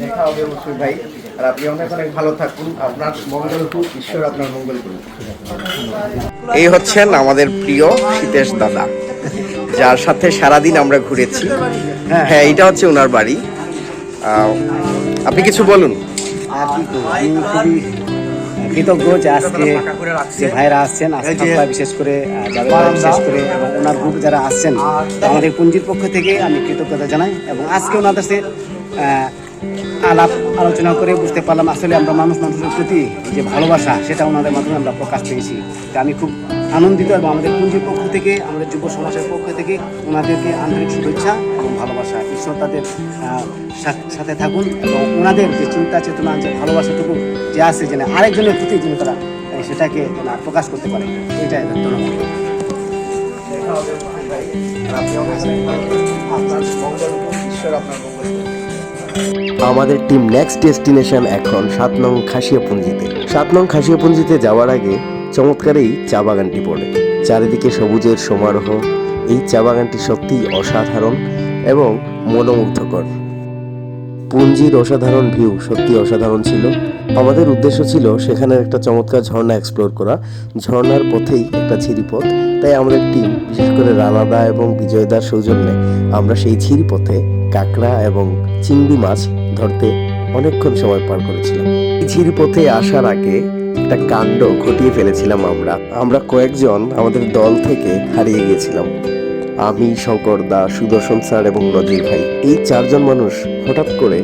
দেখা হবে অবশ্যই ভাই। আর আপনি অনেক অনেক ভালো থাকুন। আপনার মঙ্গল হোক ঈশ্বর আপনার মঙ্গল করুন এই হচ্ছেন আমাদের প্রিয় শীতেশ দাদা যার সাথে সারাদিন আমরা ঘুরেছি। হ্যাঁ। এটা হচ্ছে ওনার বাড়ি। আপনি কিছু বলুন। কৃতজ্ঞ যে আজকে যে ভাইরা আসছেন আজকে বিশেষ করে বিশেষ করে এবং ওনার গ্রুপ যারা আসছেন আমাদের পুঞ্জির পক্ষ থেকে আমি কৃতজ্ঞতা জানাই। এবং আজকে ওনাদের আলাপ আলোচনা করে বুঝতে পারলাম আসলে আমরা মানুষ, মানুষের প্রতি যে ভালোবাসা, সেটা ওনাদের মাধ্যমে আমরা প্রকাশ পেয়েছি। তা আমি খুব আনন্দিত এবং আমাদের পুঞ্জির পক্ষ থেকে, আমাদের যুব সমাজের পক্ষ থেকে ওনাদেরকে আন্তরিক শুভেচ্ছা এবং ভালোবাসা। ঈশ্বর তাদের সাথে থাকুন এবং ওনাদের যে চিন্তা, চেতনা, যে ভালোবাসাটুকু যে আছে যেন আরেকজনের প্রতি যেন তারা সেটাকে প্রকাশ করতে পারে, এটাই ধন্যবাদ। আপনার মঙ্গল ঈশ্বর আপনার মঙ্গল আমাদের টিম নেক্সট ডেস্টিনেশন এখন সাত নং খাসিয়াপুঞ্জিতে। সাত নং খাসিয়াপুঞ্জিতে যাওয়ার আগে চমৎকার এই চা বাগানটি পড়ে। চারিদিকে সবুজের সমারোহ, এই চা বাগানটি সত্যিই অসাধারণ এবং মনোমুগ্ধকর। পুঞ্জির অসাধারণ ভিউ সত্যি অসাধারণ ছিল। আমাদের উদ্দেশ্য ছিল সেখানের একটা চমৎকার ঝর্ণা এক্সপ্লোর করা। ঝর্ণার পথেই একটা ছিরিপথ তাই আমাদের টিম বিশেষ করে রানাদা এবং বিজয়দার সৌজন্যে, আমরা সেই ছিরিপথে কাঁকড়া এবং চিংড়ি মাছ ধরতে অনেকক্ষণ সময় পার করেছিলাম। ঝিরিপথে আসার আগে একটা কাণ্ড ঘটিয়ে ফেলেছিলাম আমরা। আমরা কয়েকজন আমাদের দল থেকে হারিয়ে গিয়েছিলাম। আমি, শঙ্কর দা, সুদর্শন স্যার এবং নজির ভাই, এই চারজন মানুষ হঠাৎ করে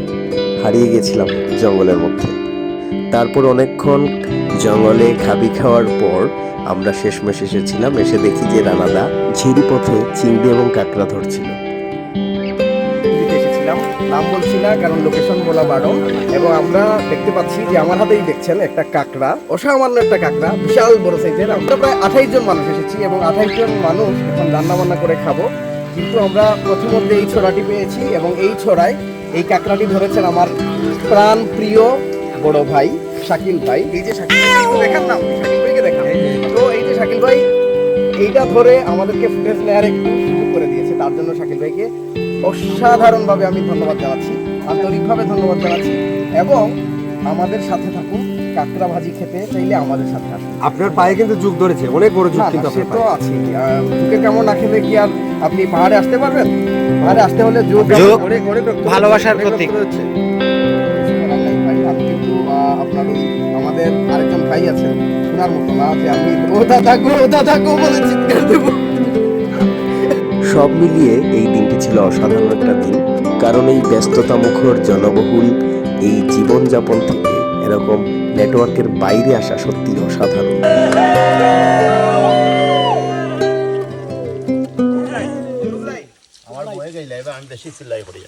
হারিয়ে গেছিলাম জঙ্গলের মধ্যে। তারপর অনেকক্ষণ জঙ্গলে খাবি খাওয়ার পর আমরা শেষমেশ এসেছিলাম, এসে দেখি যে রানাদা ঝিরি পথে চিংড়ি এবং কাঁকড়া ধরছিল। দিতে নাম বলছি না, কারণ লোকেশন বলা বারণ। এবং আমরা দেখতে পাচ্ছি যে আমার হাতেই দেখছেন একটা কাঁকড়া, অসামান্য একটা কাঁকড়া, বিশাল বড় সাইজের আমরা প্রায় আঠাইশ জন মানুষ এসেছি এবং আঠাইশ জন মানুষ এখন রান্না বান্না করে খাব। কিন্তু আমরা প্রথমত এই ছড়াটি পেয়েছি এবং এই ছড়ায় এই কাঁকড়াটি ধরেছেন আমার প্রাণ প্রিয় বড় ভাই শাকিল ভাই। এই যে শাকিল ভাই, একটু দেখান না, শাকিল ভাইকে দেখান। তো এই যে শাকিল ভাই, এইটা ধরে আমাদেরকে ফুটেজ নেওয়ার একটু সুযোগ করে দিয়েছে, তার জন্য শাকিল ভাইকে। অসাধারণভাবে আমি ধন্যবাদ জানাচ্ছি আন্তরিকভাবে ধন্যবাদ জানাচ্ছি এবং আমাদের সাথে থাকুন কাঁকড়া ভাজি খেতে চাইলে আমাদের সাথে আসুন। আপনার পায়ে কিন্তু যুগ ধরেছে অনেক বড় যুগ কিন্তু সে আপনার তো আছে যুগে কেমন না খেলে কি আর আপনি পাহাড়ে আসতে পারবেন? পাহাড়ে আসতে হলে যোগ অনেক অনেক ভালোবাসার প্রতীক। হচ্ছে। কিন্তু আপনার আমাদের আরেকজন ভাই আছেন শোনার মতো না যে আমি ও দাদা গো ও বলে চিৎকার দেবো। সব মিলিয়ে এই ছিল অসাধারণ একটা দিন। কারণ এই ব্যস্ততা মুখর জনবহুল এই জীবনযাপন থেকে এরকম নেটওয়ার্কের বাইরে আসা সত্যি অসাধারণ। আমার বয়ে গেলে আমি বেশি চিল্লাই করি